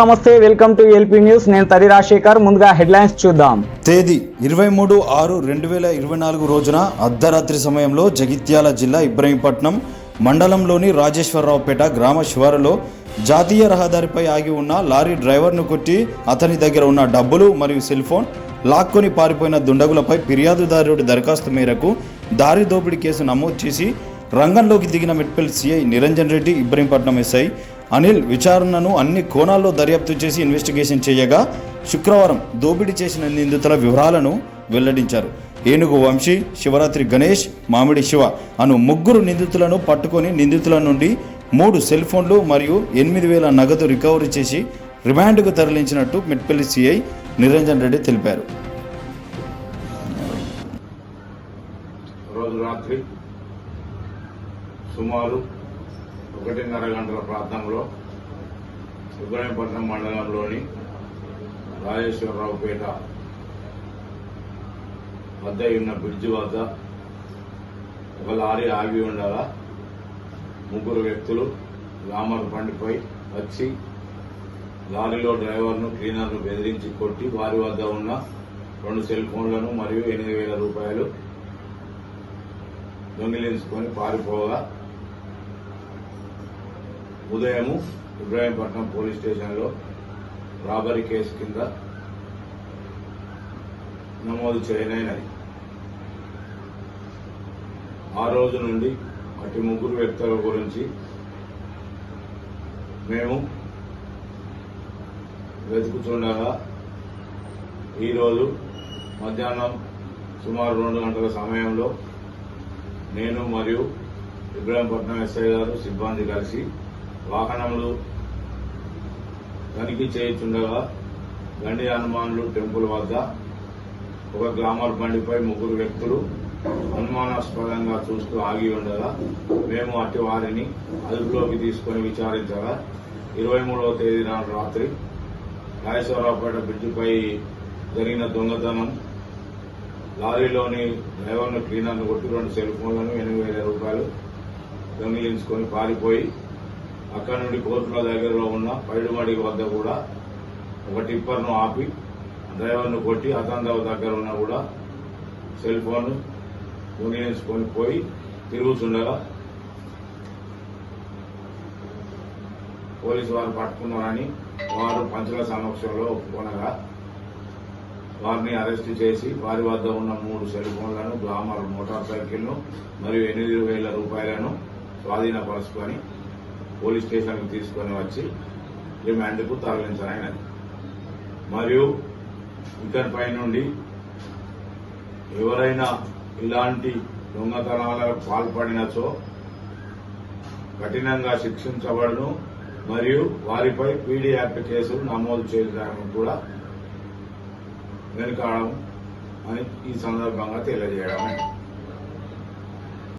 నమస్తే welcome to LP news. నేను తరి రాజశేఖర్. ముందుగా హెడ్లైన్స్ చూద్దాం. తేదీ ఇరవై మూడు ఆరు రెండు వేల ఇరవై నాలుగు రోజున అర్ధరాత్రి సమయంలో జగిత్యాల జిల్లా ఇబ్రహీంపట్నం మండలంలోని రాజేశ్వరరావుపేట గ్రామ శివారులో జాతీయ రహదారిపై ఆగి ఉన్న లారీ డ్రైవర్ను కొట్టి అతని దగ్గర ఉన్న డబ్బులు మరియు సెల్ ఫోన్ లాక్కొని పారిపోయిన దుండగులపై ఫిర్యాదుదారుడి దరఖాస్తు మేరకు దారి దోపిడీ కేసు నమోదు చేసి రంగంలోకి దిగిన మెట్పల్ సిఐ నిరంజన్ రెడ్డి ఇబ్రహీంపట్నం ఎస్ఐ అనిల్ విచారణను అన్ని కోణాల్లో దర్యాప్తు చేసి ఇన్వెస్టిగేషన్ చేయగా శుక్రవారం దోపిడీ చేసిన నిందితుల వివరాలను వెల్లడించారు. ఏనుగు వంశీ శివరాత్రి గణేష్ మామిడి శివ అను ముగ్గురు నిందితులను పట్టుకొని నిందితుల నుండి మూడు సెల్ ఫోన్లు మరియు ఎనిమిది వేల నగదు రికవరీ చేసి రిమాండ్కు తరలించినట్టు మెట్పల్లి సిఐ నిరంజన్ రెడ్డి తెలిపారు. రోజు రాత్రి సుమారు ఒకటిన్నర గంటల ప్రాంతంలో సుబ్రహ్మపట్నం మండలంలోని రాజేశ్వరరావుపేట వద్ద ఉన్న బ్రిడ్జి వద్ద ఒక లారీ ఆగి ఉండగా ముగ్గురు వ్యక్తులు లామర్ బండిపై వచ్చి లారీలో డ్రైవర్ను క్లీనర్ను బెదిరించి కొట్టి వారి వద్ద ఉన్న రెండు సెల్ ఫోన్లను మరియు ఎనిమిది వేల రూపాయలు దొంగిలించుకొని పారిపోగా ఉదయము ఇబ్రాహీంపట్నం పోలీస్ స్టేషన్లో రాబరీ కేసు కింద నమోదు చేయనైనది. ఆ రోజు నుండి అటు ముగ్గురు వ్యక్తుల గురించి మేము వెతుకుతుండగా ఈరోజు మధ్యాహ్నం సుమారు రెండు గంటల సమయంలో నేను మరియు ఇబ్రాహీంపట్నం ఎస్ఐ గారు సిబ్బంది కలిసి వాహనములు తనిఖీ చేయుచుండగా గండి హనుమానులు టెంపుల్ వద్ద ఒక గ్లామర్ బండిపై ముగ్గురు వ్యక్తులు అనుమానాస్పదంగా చూస్తూ ఆగి ఉండగా మేము అట్టి వారిని అదుపులోకి తీసుకొని విచారించగా ఇరవై మూడవ తేదీ నాడు రాత్రి రాజేశ్వరరావుపేట బ్రిడ్జిపై జరిగిన దొంగతనం లారీలోని డ్రైవర్ను క్లీనర్ను కొట్టి రెండు సెల్ ఫోన్లను ఎనిమిది వేల రూపాయలు దొంగిలించుకొని పారిపోయి అక్కడి నుండి కోర్టుల దగ్గరలో ఉన్న పైడుమడి వద్ద కూడా ఒక టిప్పర్ను ఆపి డ్రైవర్ను కొట్టి అతందవ దగ్గర ఉన్న కూడా సెల్ ఫోన్ కొనివేసుకొని పోయి తిరుగుతుండగా పోలీసు వారు పట్టుకున్నారని వారు పంచుల సమక్షంలో ఒప్పుకొనగా వారిని అరెస్ట్ చేసి వారి వద్ద ఉన్న మూడు సెల్ ఫోన్లను గ్లామర్ మోటార్ సైకిల్ను మరియు ఎనిమిది వేల రూపాయలను స్వాధీనపరుచుకొని పోలీస్ స్టేషన్కి తీసుకొని వచ్చి రిమాండ్కు తరలించనైనది మరియు ఇక్కడిపై నుండి ఎవరైనా ఇలాంటి దొంగతనాలకు పాల్పడినచో కఠినంగా శిక్షించబడును మరియు వారిపై పీడీ యాక్ట్ కేసులు నమోదు చేయడానికి కూడా వెనుకాడము అని ఈ సందర్భంగా తెలియజేయడం